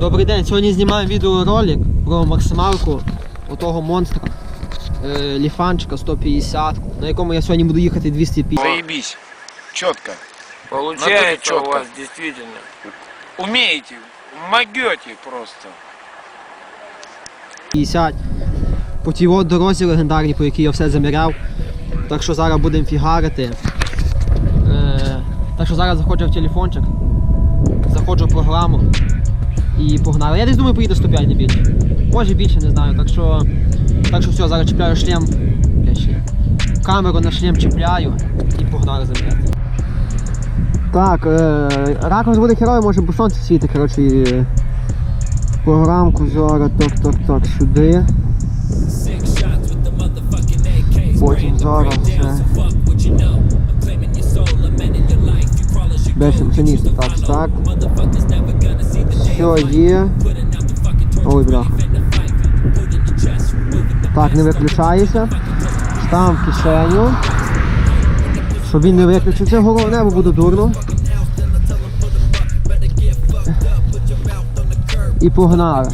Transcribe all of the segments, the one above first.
Добрий день, сьогодні знімаємо відеоролик про максималку отого монстра е, ліфанчика 150, на якому я сьогодні буду їхати 250. Заебись. Четко. Получается Надо у вас действительно. Умеете, могете просто. 50. По тій от дорозі легендарній, по якій я все заміряв. Так що зараз будемо фігарити. Е, так що зараз заходжу в телефончик, заходжу в програму і погнали. Я десь думаю, поїде 105 не більше. Може більше, не знаю. Так що, так що все, зараз чіпляю шлем. Камеру на шлем чіпляю і погнали заміряти. Так, е, ракурс буде херовий, може бо сонце світить, коротше. і Програмку зараз так, сюди. Потім зараз це. Функціоніст? Так, так. Все є. Ой, бляха. Так, не виключається. Став в кишеню. Щоб він не виключився, головне, бо буде дурно. І погнали.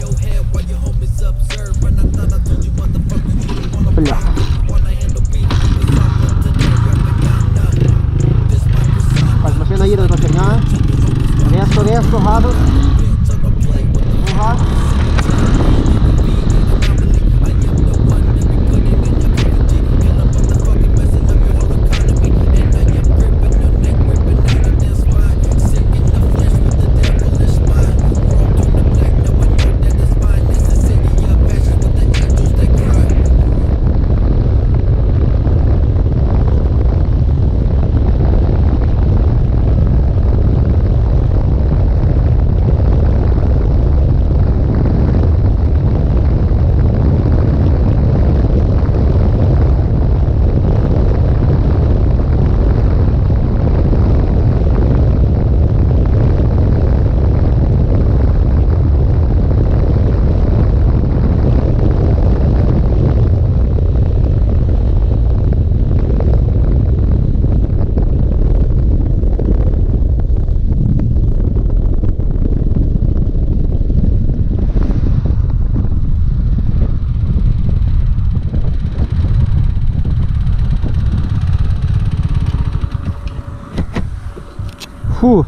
Фу.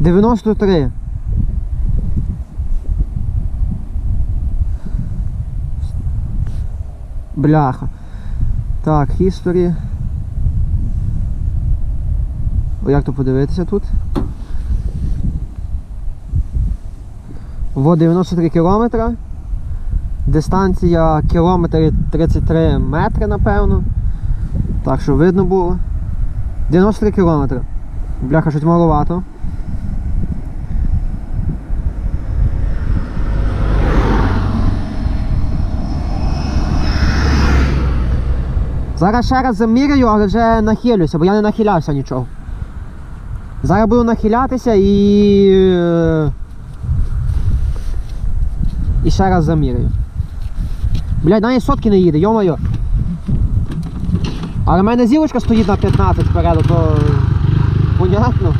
Дев'яносто три. Бляха. Так, history. Як то подивитися тут? Во 93 кілометра. Дистанція кілометр 33 метри, напевно. Так що видно було. 93 кілометри. Бляха, щось маловато. Зараз ще раз заміряю, але вже нахилюся, бо я не нахилявся нічого. Зараз буду нахилятися і. е, І ще раз заміряю. Блядь, навіть сотки не їде, йо-моє. Але в мене зілочка стоїть на 15 вперед, то понятно.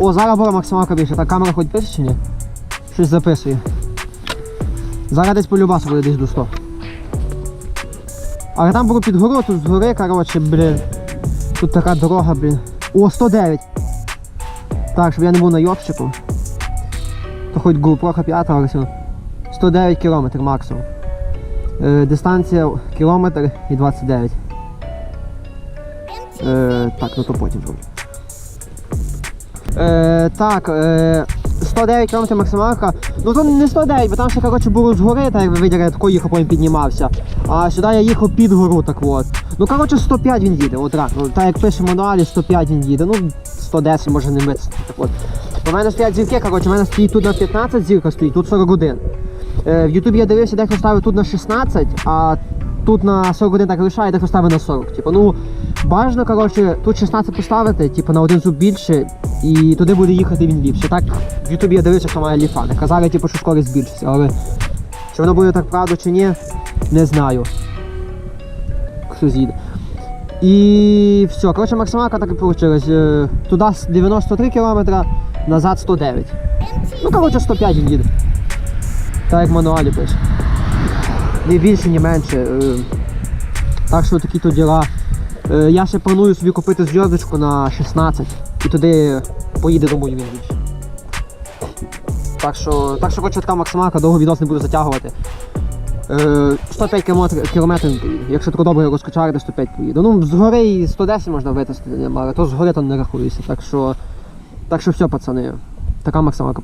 О, зараз була максималка більше. Так камера хоч пише чи ні? Щось записує. Зараз десь по любасу буде десь до 100. Але там було під гору, тут з гори, коротше, блін. Тут така дорога, блін. О, 109. Так, щоб я не був на йобщику. То хоч GoPro 5, але все. 109 км максимум. Е, дистанція кілометр і 29. Е, так, ну то потім зроблю. Е, так, е, 109 км максималка. Ну то не 109, бо там ще коротше було з гори, так як ви виділи, я їхав, потім піднімався. А сюди я їхав під гору, так от. Ну коротше 105 він їде, от так. Ну, так як пише в мануалі, 105 він їде. Ну 110 може не митися. Так от. У мене стоять зірки, коротше, у мене стоїть тут на 15 зірка стоїть, тут 41. Е, в Ютубі я дивився, дехто ставив тут на 16, а тут на 41 так лишає, дехто ставив на 40. Типу, ну, бажано, коротше, тут 16 поставити, типу, на один зуб більше, і туди буде їхати він ліпше. Так, в Ютубі я дивився, що має ліфани. Казали, типу, що скорість збільшиться, але чи воно буде так правда чи ні, не знаю. Хто з'їде. І все, коротше, максималка так і вийшла. Туди 93 км, назад 109. Ну, коротше, 105 він їде. Так як в мануалі пише. Ні більше, ні менше. Е, Так що такі то діла. Е, Я ще планую собі купити зв'язочку на 16 і туди поїде домой він. Так що, так що коротше, така максималка, довго відос не буду затягувати. Е, 105 км, кілометрів. Якщо тако добре розкачати, 105 поїде. Ну, з гори і 110 можна витестити, але то з гори там не рахується. Так що, так що все, пацани. Така максималка.